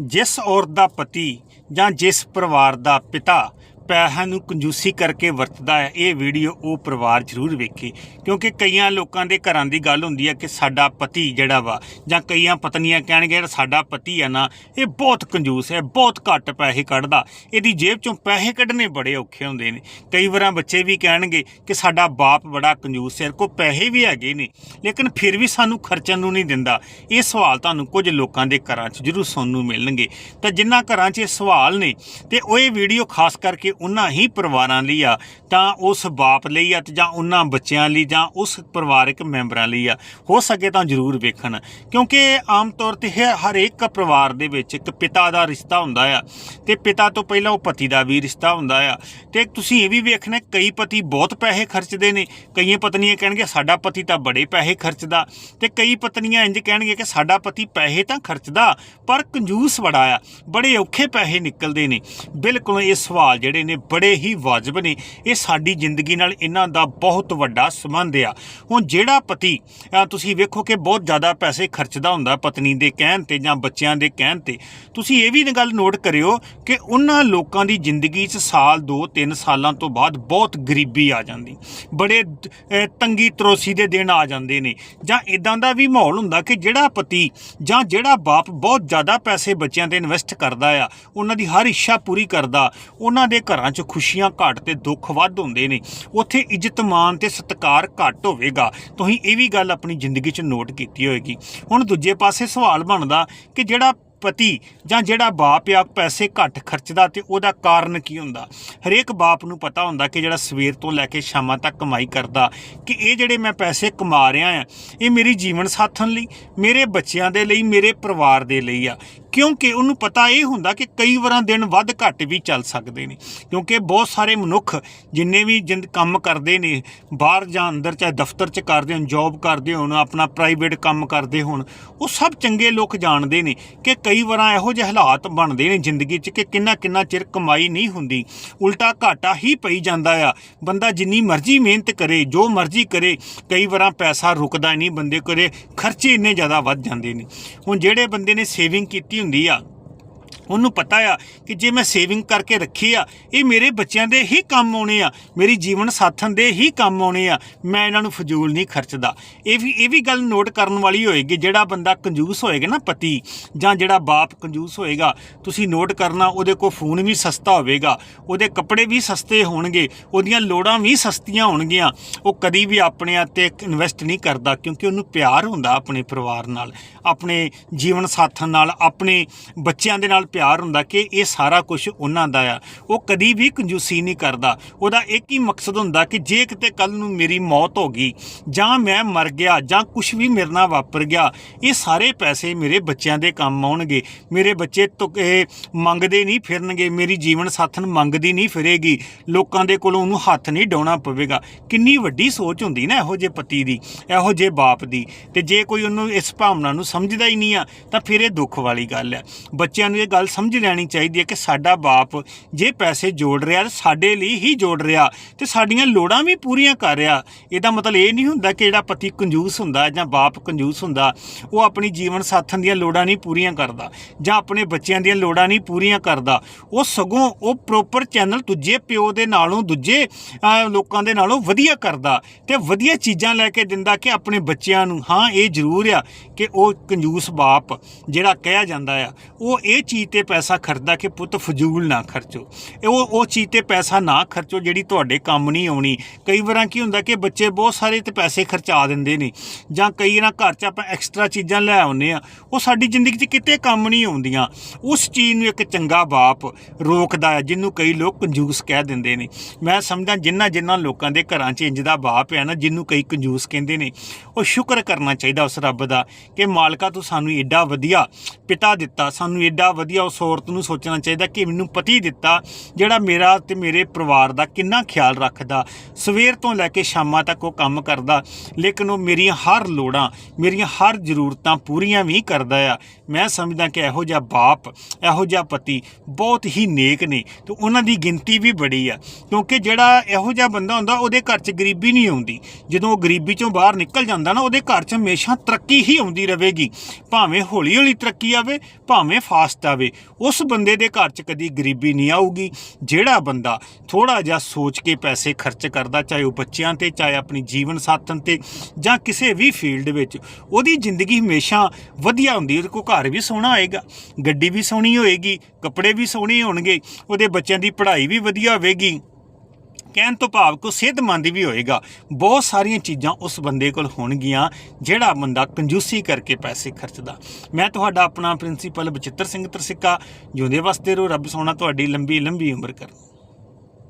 ਜਿਸ ਔਰਤ ਦਾ ਪਤੀ ਜਾਂ ਜਿਸ ਪਰਿਵਾਰ ਦਾ ਪਿਤਾ ਪੈਸਿਆਂ ਨੂੰ ਕੰਜੂਸੀ ਕਰਕੇ ਵਰਤਦਾ ਹੈ, ਇਹ ਵੀਡੀਓ ਉਹ ਪਰਿਵਾਰ ਜ਼ਰੂਰ ਵੇਖੇ। ਕਿਉਂਕਿ ਕਈਆਂ ਲੋਕਾਂ ਦੇ ਘਰਾਂ ਦੀ ਗੱਲ ਹੁੰਦੀ ਹੈ ਕਿ ਸਾਡਾ ਪਤੀ ਜਿਹੜਾ ਵਾ, ਜਾਂ ਕਈਆਂ ਪਤਨੀਆਂ ਕਹਿਣਗੇ ਜਿਹੜਾ ਸਾਡਾ ਪਤੀ ਹੈ ਨਾ, ਇਹ ਬਹੁਤ ਕੰਜੂਸ ਹੈ, ਬਹੁਤ ਘੱਟ ਪੈਸੇ ਕੱਢਦਾ। ਇਹਦੀ ਜੇਬ ਚੋਂ ਪੈਸੇ ਕੱਢਣੇ ਬੜੇ ਔਖੇ ਹੁੰਦੇ ਨੇ। ਕਈ ਵਾਰਾਂ ਬੱਚੇ ਵੀ ਕਹਿਣਗੇ ਕਿ ਸਾਡਾ ਬਾਪ ਬੜਾ ਕੰਜੂਸ ਹੈ ਕੋ ਪੈਸੇ ਵੀ ਹੈਗੇ ਨੇ, ਲੇਕਿਨ ਫਿਰ ਵੀ ਸਾਨੂੰ ਖਰਚਣ ਨੂੰ ਨਹੀਂ ਦਿੰਦਾ। ਇਹ ਸਵਾਲ ਤੁਹਾਨੂੰ ਕੁਝ ਲੋਕਾਂ ਦੇ ਘਰਾਂ 'ਚ ਜ਼ਰੂਰ ਸੁਣਨ ਨੂੰ ਮਿਲਣਗੇ। ਤਾਂ ਜਿਨ੍ਹਾਂ ਘਰਾਂ 'ਚ ਇਹ ਸਵਾਲ ਨੇ, ਤੇ ਉਹ ਇਹ ਵੀਡੀਓ ਖਾਸ ਕਰਕੇ ਉਹਨਾਂ ਹੀ ਪਰਿਵਾਰਾਂ ਲਈ ਆ, ਤਾਂ ਉਸ ਬਾਪ ਲਈ ਆ ਤੇ ਜਾਂ ਉਹਨਾਂ ਬੱਚਿਆਂ ਲਈ ਜਾਂ ਉਸ ਪਰਿਵਾਰਕ ਮੈਂਬਰਾਂ ਲਈ ਆ, ਹੋ ਸਕੇ ਤਾਂ ਜ਼ਰੂਰ ਵੇਖਣ। ਕਿਉਂਕਿ ਆਮ ਤੌਰ ਤੇ ਹਰੇਕ ਪਰਿਵਾਰ ਦੇ ਵਿੱਚ ਇੱਕ ਪਿਤਾ ਦਾ ਰਿਸ਼ਤਾ ਹੁੰਦਾ ਆ, ਤੇ ਪਿਤਾ ਤੋਂ ਪਹਿਲਾਂ ਉਹ ਪਤੀ ਦਾ ਵੀ ਰਿਸ਼ਤਾ ਹੁੰਦਾ ਆ। ਤੇ ਤੁਸੀਂ ਇਹ ਵੀ ਵੇਖਣਾ, ਕਈ ਪਤੀ ਬਹੁਤ ਪੈਸੇ ਖਰਚਦੇ ਨੇ, ਕਈਆਂ ਪਤਨੀਆਂ ਕਹਿਣਗੇ ਸਾਡਾ ਪਤੀ ਤਾਂ ਬੜੇ ਪੈਸੇ ਖਰਚਦਾ। ਤੇ ਕਈ ਪਤਨੀਆਂ ਇੰਜ ਕਹਿਣਗੇ ਕਿ, ਸਾਡਾ ਪਤੀ ਪੈਸੇ ਤਾਂ ਖਰਚਦਾ, ਪਰ ਕੰਜੂਸ ਬੜਾ ਆ, ਬੜੇ ਔਖੇ ਪੈਸੇ ਨਿਕਲਦੇ ਨੇ। ਬਿਲਕੁਲ ਇਹ ਸਵਾਲ ਜਿਹੜੇ ਨੇ, ਬੜੇ ਹੀ ਵਾਜਬ ਨੇ। ਇਹ ਸਾਡੀ ਜ਼ਿੰਦਗੀ ਨਾਲ ਇਹਨਾਂ ਦਾ ਬਹੁਤ ਵੱਡਾ ਸੰਬੰਧ ਆ। ਹੁਣ ਜਿਹੜਾ ਪਤੀ ਤੁਸੀਂ ਵੇਖੋ ਕਿ ਬਹੁਤ ਜ਼ਿਆਦਾ ਪੈਸੇ ਖਰਚਦਾ ਹੁੰਦਾ ਪਤਨੀ ਦੇ ਕਹਿਣ ਤੇ ਜਾਂ ਬੱਚਿਆਂ ਦੇ ਕਹਿਣ ਤੇ। ਤੁਸੀਂ ਇਹ ਵੀ ਗੱਲ ਨੋਟ ਕਰਿਓ ਕਿ ਉਹਨਾਂ ਲੋਕਾਂ ਦੀ ਜ਼ਿੰਦਗੀ 'ਚ ਸਾਲ 2-3 ਸਾਲਾਂ ਤੋਂ ਬਾਅਦ ਬਹੁਤ ਗਰੀਬੀ ਆ ਜਾਂਦੀ। ਬੜੇ ਤੰਗੀ ਤਰੋਸੀ ਦੇ ਦਿਨ ਆ ਜਾਂਦੇ ਨੇ। ਜਾਂ ਇਦਾਂ ਦਾ ਵੀ ਮਾਹੌਲ ਹੁੰਦਾ ਕਿ ਜਿਹੜਾ ਪਤੀ ਜਾਂ ਜਿਹੜਾ ਬਾਪ ਬਹੁਤ ਜ਼ਿਆਦਾ ਪੈਸੇ ਬੱਚਿਆਂ ਤੇ ਇਨਵੈਸਟ ਕਰਦਾ ਆ, ਉਹਨਾਂ ਦੀ ਹਰ ਇੱਛਾ ਪੂਰੀ ਕਰਦਾ, ਉਹਨਾਂ ਦੇ ਘਰਾਂ 'ਚ ਖੁਸ਼ੀਆਂ ਘੱਟ ਤੇ ਦੁੱਖ ਵੱਧ ਹੁੰਦੇ ਨੇ। ਉੱਥੇ ਇੱਜ਼ਤ ਮਾਨ ਤੇ ਸਤਿਕਾਰ ਘੱਟ ਹੋਵੇਗਾ। ਤੁਸੀਂ ਇਹ ਵੀ ਗੱਲ ਆਪਣੀ ਜ਼ਿੰਦਗੀ 'ਚ ਨੋਟ ਕੀਤੀ ਹੋਏਗੀ। ਹੁਣ ਦੂਜੇ ਪਾਸੇ ਸਵਾਲ ਬਣਦਾ ਕਿ ਜਿਹੜਾ ਪਤੀ ਜਾਂ ਜਿਹੜਾ ਬਾਪ ਆ, ਪੈਸੇ ਘੱਟ ਖਰਚਦਾ ਤੇ ਉਹਦਾ ਕਾਰਨ ਕੀ ਹੁੰਦਾ? ਹਰੇਕ ਬਾਪ ਨੂੰ ਪਤਾ ਹੁੰਦਾ ਕਿ ਜਿਹੜਾ ਸਵੇਰ ਤੋਂ ਲੈ ਕੇ ਸ਼ਾਮਾਂ ਤੱਕ ਕਮਾਈ ਕਰਦਾ, ਕਿ ਇਹ ਜਿਹੜੇ ਮੈਂ ਪੈਸੇ ਕਮਾ ਰਿਹਾ ਆ, ਇਹ ਮੇਰੀ ਜੀਵਨ ਸਾਥਣ ਲਈ, ਮੇਰੇ ਬੱਚਿਆਂ ਦੇ ਲਈ, ਮੇਰੇ ਪਰਿਵਾਰ ਦੇ ਲਈ ਆ। ਕਿਉਂਕਿ ਉਹਨੂੰ ਪਤਾ ਇਹ ਹੁੰਦਾ ਕਿ ਕਈ ਵਾਰਾਂ ਦਿਨ ਵੱਧ ਘੱਟ ਵੀ ਚੱਲ ਸਕਦੇ ਨੇ। ਕਿਉਂਕਿ ਬਹੁਤ ਸਾਰੇ ਮਨੁੱਖ ਜਿੰਨੇ ਵੀ ਜਿੰਦ ਕੰਮ ਕਰਦੇ ਨੇ, ਬਾਹਰ ਜਾਂ ਅੰਦਰ ਚਾਹੇ ਦਫ਼ਤਰ 'ਚ ਕਰਦੇ ਹੋਣ ਜੌਬ ਕਰਦੇ ਹੋਣ, ਆਪਣਾ ਪ੍ਰਾਈਵੇਟ ਕੰਮ ਕਰਦੇ ਹੋਣ, ਉਹ ਸਭ ਚੰਗੇ ਲੋਕ ਜਾਣਦੇ ਨੇ ਕਿ ਕਈ ਵਾਰਾਂ ਇਹੋ ਜਿਹੇ ਹਾਲਾਤ ਬਣਦੇ ਨੇ ਜ਼ਿੰਦਗੀ 'ਚ ਕਿ ਕਿੰਨਾ ਕਿੰਨਾ ਚਿਰ ਕਮਾਈ ਨਹੀਂ ਹੁੰਦੀ। ਉਲਟਾ ਘਾਟਾ ਹੀ ਪਈ ਜਾਂਦਾ ਆ। ਬੰਦਾ ਜਿੰਨੀ ਮਰਜ਼ੀ ਮਿਹਨਤ ਕਰੇ, ਜੋ ਮਰਜ਼ੀ ਕਰੇ, ਕਈ ਵਾਰਾਂ ਪੈਸਾ ਰੁਕਦਾ ਨਹੀਂ, ਬੰਦੇ ਕੋਲੇ ਖਰਚੇ ਇੰਨੇ ਜ਼ਿਆਦਾ ਵੱਧ ਜਾਂਦੇ ਨੇ। ਹੁਣ ਜਿਹੜੇ ਬੰਦੇ ਨੇ ਸੇਵਿੰਗ ਕੀਤੀ ਹੁੰਦੀ ਆ ਉਹਨੂੰ ਪਤਾ ਆ ਕਿ ਜੇ ਮੈਂ ਸੇਵਿੰਗ ਕਰਕੇ ਰੱਖੀ ਆ, ਇਹ ਮੇਰੇ ਬੱਚਿਆਂ ਦੇ ਹੀ ਕੰਮ ਆਉਣੇ ਆ, ਮੇਰੀ ਜੀਵਨ ਸਾਥਣ ਦੇ ਹੀ ਕੰਮ ਆਉਣੇ ਆ, ਮੈਂ ਇਹਨਾਂ ਨੂੰ ਫਜ਼ੂਲ ਨਹੀਂ ਖਰਚਦਾ। ਇਹ ਵੀ ਇਹ ਵੀ ਗੱਲ ਨੋਟ ਕਰਨ ਵਾਲੀ ਹੋਏਗੀ, ਜਿਹੜਾ ਬੰਦਾ ਕੰਜੂਸ ਹੋਏਗਾ ਨਾ ਪਤੀ, ਜਾਂ ਜਿਹੜਾ ਬਾਪ ਕੰਜੂਸ ਹੋਏਗਾ, ਤੁਸੀਂ ਨੋਟ ਕਰਨਾ, ਉਹਦੇ ਕੋਲ ਫੋਨ ਵੀ ਸਸਤਾ ਹੋਵੇਗਾ, ਉਹਦੇ ਕੱਪੜੇ ਵੀ ਸਸਤੇ ਹੋਣਗੇ, ਉਹਦੀਆਂ ਲੋੜਾਂ ਵੀ ਸਸਤੀਆਂ ਹੋਣਗੀਆਂ, ਉਹ ਕਦੀ ਵੀ ਆਪਣੇ ਤੇ ਇਨਵੈਸਟ ਨਹੀਂ ਕਰਦਾ, ਕਿਉਂਕਿ ਉਹਨੂੰ ਪਿਆਰ ਹੁੰਦਾ ਆਪਣੇ ਪਰਿਵਾਰ ਨਾਲ, ਆਪਣੇ ਜੀਵਨ ਸਾਥਣ ਨਾਲ, ਆਪਣੇ ਬੱਚਿਆਂ ਦੇ ਨਾਲ ਪਿਆਰ ਹੁੰਦਾ ਕਿ ਇਹ ਸਾਰਾ ਕੁਝ ਉਹਨਾਂ ਦਾ ਆ। ਉਹ ਕਦੀ ਵੀ ਕੰਜੂਸੀ ਨਹੀਂ ਕਰਦਾ। ਉਹਦਾ ਇੱਕ ਹੀ ਮਕਸਦ ਹੁੰਦਾ ਕਿ ਜੇ ਕਿਤੇ ਕੱਲ ਨੂੰ ਮੇਰੀ ਮੌਤ ਹੋ ਗਈ, ਜਾਂ ਮੈਂ ਮਰ ਗਿਆ, ਜਾਂ ਕੁਝ ਵੀ ਮੇਰੇ ਨਾਲ ਵਾਪਰ ਗਿਆ, ਇਹ ਸਾਰੇ ਪੈਸੇ ਮੇਰੇ ਬੱਚਿਆਂ ਦੇ ਕੰਮ ਆਉਣਗੇ। ਮੇਰੇ ਬੱਚੇ ਤੁਕੇ ਮੰਗਦੇ ਨਹੀਂ ਫਿਰਨਗੇ। ਮੇਰੀ ਜੀਵਨ ਸਾਥਣ ਮੰਗਦੀ ਨਹੀਂ ਫਿਰੇਗੀ। ਲੋਕਾਂ ਦੇ ਕੋਲੋਂ ਉਹਨੂੰ ਹੱਥ ਨਹੀਂ ਡਾਉਣਾ ਪਵੇਗਾ। ਕਿੰਨੀ ਵੱਡੀ ਸੋਚ ਹੁੰਦੀ ਨਾ ਇਹੋ ਜਿਹੇ ਪਤੀ ਦੀ, ਇਹੋ ਜਿਹੇ ਬਾਪ ਦੀ। ਤੇ ਜੇ ਕੋਈ ਉਹਨੂੰ ਇਸ ਭਾਵਨਾ ਨੂੰ ਸਮਝਦਾ ਹੀ ਨਹੀਂ ਆ, ਤਾਂ ਫਿਰ ਇਹ ਦੁੱਖ ਵਾਲੀ ਗੱਲ ਹੈ ਬੱਚਿਆਂ ਨੂੰ ਇਹ ਗੱਲ ਸਮਝ ਲੈਣੀ ਚਾਹੀਦੀ ਹੈ ਕਿ ਸਾਡਾ ਬਾਪ ਜੇ ਪੈਸੇ ਜੋੜ ਰਿਹਾ ਤਾਂ ਸਾਡੇ ਲਈ ਹੀ ਜੋੜ ਰਿਹਾ ਤੇ ਸਾਡੀਆਂ ਲੋੜਾਂ ਵੀ ਪੂਰੀਆਂ ਕਰ ਰਿਹਾ। ਇਹਦਾ ਮਤਲਬ ਇਹ ਨਹੀਂ ਹੁੰਦਾ ਕਿ ਜਿਹੜਾ ਪਤੀ ਕੰਜੂਸ ਹੁੰਦਾ ਜਾਂ ਬਾਪ ਕੰਜੂਸ ਹੁੰਦਾ, ਉਹ ਆਪਣੀ ਜੀਵਨ ਸਾਥਣ ਦੀਆਂ ਲੋੜਾਂ ਨਹੀਂ ਪੂਰੀਆਂ ਕਰਦਾ ਜਾਂ ਆਪਣੇ ਬੱਚਿਆਂ ਦੀਆਂ ਲੋੜਾਂ ਨਹੀਂ ਪੂਰੀਆਂ ਕਰਦਾ। ਉਹ ਸਗੋਂ ਉਹ ਪ੍ਰੋਪਰ ਚੈਨਲ ਦੂਜੇ ਪਿਓ ਦੇ ਨਾਲੋਂ, ਦੂਜੇ ਲੋਕਾਂ ਦੇ ਨਾਲੋਂ ਵਧੀਆ ਕਰਦਾ ਤੇ ਵਧੀਆ ਚੀਜ਼ਾਂ ਲੈ ਕੇ ਦਿੰਦਾ ਕਿ ਆਪਣੇ ਬੱਚਿਆਂ ਨੂੰ। ਹਾਂ, ਇਹ ਜ਼ਰੂਰ ਆ ਕਿ ਉਹ ਕੰਜੂਸ ਬਾਪ ਜਿਹੜਾ ਕਿਹਾ ਜਾਂਦਾ ਆ, ਉਹ ਇਹ ਚੀਜ਼ ਤੇ ਪੈਸਾ ਖਰਚਦਾ ਕਿ ਪੁੱਤ ਫਜ਼ੂਲ ਨਾ ਖਰਚੋ। ਇਹ ਉਹ ਉਹ ਚੀਜ਼ ਤੇ ਪੈਸਾ ਨਾ ਖਰਚੋ ਜਿਹੜੀ ਤੁਹਾਡੇ ਕੰਮ ਨਹੀਂ ਆਉਣੀ। ਕਈ ਵਾਰਾਂ ਕੀ ਹੁੰਦਾ ਕਿ ਬੱਚੇ ਬਹੁਤ ਸਾਰੇ ਤੇ ਪੈਸੇ ਖਰਚਾ ਦਿੰਦੇ ਨੇ। ਜਾਂ ਕਈ ਨਾ ਘਰ 'ਚ ਆਪਾਂ ਐਕਸਟਰਾ ਚੀਜ਼ਾਂ ਲੈ ਆਉਂਦੇ ਆ ਉਹ ਸਾਡੀ ਜ਼ਿੰਦਗੀ 'ਚ ਕਿਤੇ ਕੰਮ ਨਹੀਂ ਆਉਂਦੀਆਂ। ਉਸ ਚੀਜ਼ ਨੂੰ ਇੱਕ ਚੰਗਾ ਬਾਪ ਰੋਕਦਾ ਹੈ, ਜਿਹਨੂੰ ਕਈ ਲੋਕ ਕੰਜੂਸ ਕਹਿ ਦਿੰਦੇ ਨੇ। ਮੈਂ ਸਮਝਾਂ ਜਿਨ੍ਹਾਂ ਜਿਨ੍ਹਾਂ ਲੋਕਾਂ ਦੇ ਘਰਾਂ 'ਚ ਇੰਜ ਦਾ ਬਾਪ ਹੈ ਨਾ, ਜਿਹਨੂੰ ਕਈ ਕੰਜੂਸ ਕਹਿੰਦੇ ਨੇ। ਉਹ ਸ਼ੁਕਰ ਕਰਨਾ ਚਾਹੀਦਾ ਉਸ ਰੱਬ ਦਾ ਕਿ ਮਾਲਕਾ ਤੂੰ ਸਾਨੂੰ ਏਡਾ ਵਧੀਆ ਪਿਤਾ ਦਿੱਤਾ, ਸਾਨੂੰ ਏਡਾ ਵਧੀਆ ਉਸ ਔਰਤ ਨੂੰ ਸੋਚਣਾ ਚਾਹੀਦਾ ਕਿ ਮੈਨੂੰ ਪਤੀ ਦਿੱਤਾ, ਜਿਹੜਾ ਮੇਰਾ ਤੇ ਮੇਰੇ ਪਰਿਵਾਰ ਦਾ ਕਿੰਨਾ ਖਿਆਲ ਰੱਖਦਾ। ਸਵੇਰ ਤੋਂ ਲੈ ਕੇ ਸ਼ਾਮਾਂ ਤੱਕ ਉਹ ਕੰਮ ਕਰਦਾ, ਲੇਕਿਨ ਉਹ ਮੇਰੀਆਂ ਹਰ ਲੋੜਾਂ, ਮੇਰੀਆਂ ਹਰ ਜ਼ਰੂਰਤਾਂ ਪੂਰੀਆਂ ਵੀ ਕਰਦਾ ਆ। ਮੈਂ ਸਮਝਦਾ ਕਿ ਇਹੋ ਜਿਹਾ ਬਾਪ, ਇਹੋ ਜਿਹਾ ਪਤੀ ਬਹੁਤ ਹੀ ਨੇਕ ਨੇ ਤੇ ਉਹਨਾਂ ਦੀ ਗਿਣਤੀ ਵੀ ਬੜੀ ਆ। ਕਿਉਂਕਿ ਜਿਹੜਾ ਇਹੋ ਜਿਹਾ ਬੰਦਾ ਹੁੰਦਾ, ਉਹਦੇ ਘਰ 'ਚ ਗਰੀਬੀ ਨਹੀਂ ਆਉਂਦੀ। ਜਦੋਂ ਉਹ ਗਰੀਬੀ 'ਚੋਂ ਬਾਹਰ ਨਿਕਲ ਜਾਂਦਾ ਨਾ, ਉਹਦੇ ਘਰ 'ਚ ਹਮੇਸ਼ਾ ਤਰੱਕੀ ਹੀ ਆਉਂਦੀ ਰਹੇਗੀ। ਭਾਵੇਂ ਹੌਲੀ ਹੌਲੀ ਤਰੱਕੀ ਆਵੇ, ਭਾਵੇਂ ਫਾਸਟ ਆਵੇ। ਹੋਵੇ ਉਸ ਬੰਦੇ ਦੇ ਘਰ 'ਚ ਕਦੀ ਗਰੀਬੀ ਨਹੀਂ ਆਊਗੀ। ਜਿਹੜਾ ਬੰਦਾ ਥੋੜਾ ਜਿਹਾ ਸੋਚ ਕੇ ਪੈਸੇ ਖਰਚ ਕਰਦਾ, ਚਾਹੇ ਉਹ ਬੱਚਿਆਂ ਤੇ, ਚਾਹੇ ਆਪਣੀ ਜੀਵਨ ਸਾਥਣ ਤੇ ਜਾਂ ਕਿਸੇ ਵੀ ਫੀਲਡ ਵਿੱਚ, ਉਹਦੀ ਜ਼ਿੰਦਗੀ ਹਮੇਸ਼ਾ ਵਧੀਆ ਹੁੰਦੀ ਉਹਦੇ ਕੋਲ ਘਰ ਵੀ ਸੋਹਣਾ ਹੋਏਗਾ, ਗੱਡੀ ਵੀ ਸੋਹਣੀ ਹੋਏਗੀ, ਕੱਪੜੇ ਵੀ ਸੋਹਣੇ ਹੋਣਗੇ, ਉਹਦੇ ਬੱਚਿਆਂ ਦੀ ਪੜ੍ਹਾਈ ਵੀ ਵਧੀਆ ਹੋਵੇਗੀ। ਕਹਿਣ ਤੋਂ ਭਾਵ ਕੋ ਸਿਹਤਮੰਦ ਵੀ ਹੋਏਗਾ। ਬਹੁਤ ਸਾਰੀਆਂ ਚੀਜ਼ਾਂ ਉਸ ਬੰਦੇ ਕੋਲ ਹੋਣਗੀਆਂ, ਜਿਹੜਾ ਬੰਦਾ ਕੰਜੂਸੀ ਕਰਕੇ ਪੈਸੇ ਖਰਚਦਾ। ਮੈਂ ਤੁਹਾਡਾ ਆਪਣਾ ਪ੍ਰਿੰਸੀਪਲ ਬਚਿੱਤਰ ਸਿੰਘ ਤਰਸਿੱਕਾ, ਜਿਉਂਦੇ ਵਸਦੇ ਰਹੋ ਰੱਬ ਸੋਨਾ ਤੁਹਾਡੀ ਲੰਬੀ ਲੰਬੀ ਉਮਰ ਕਰਨ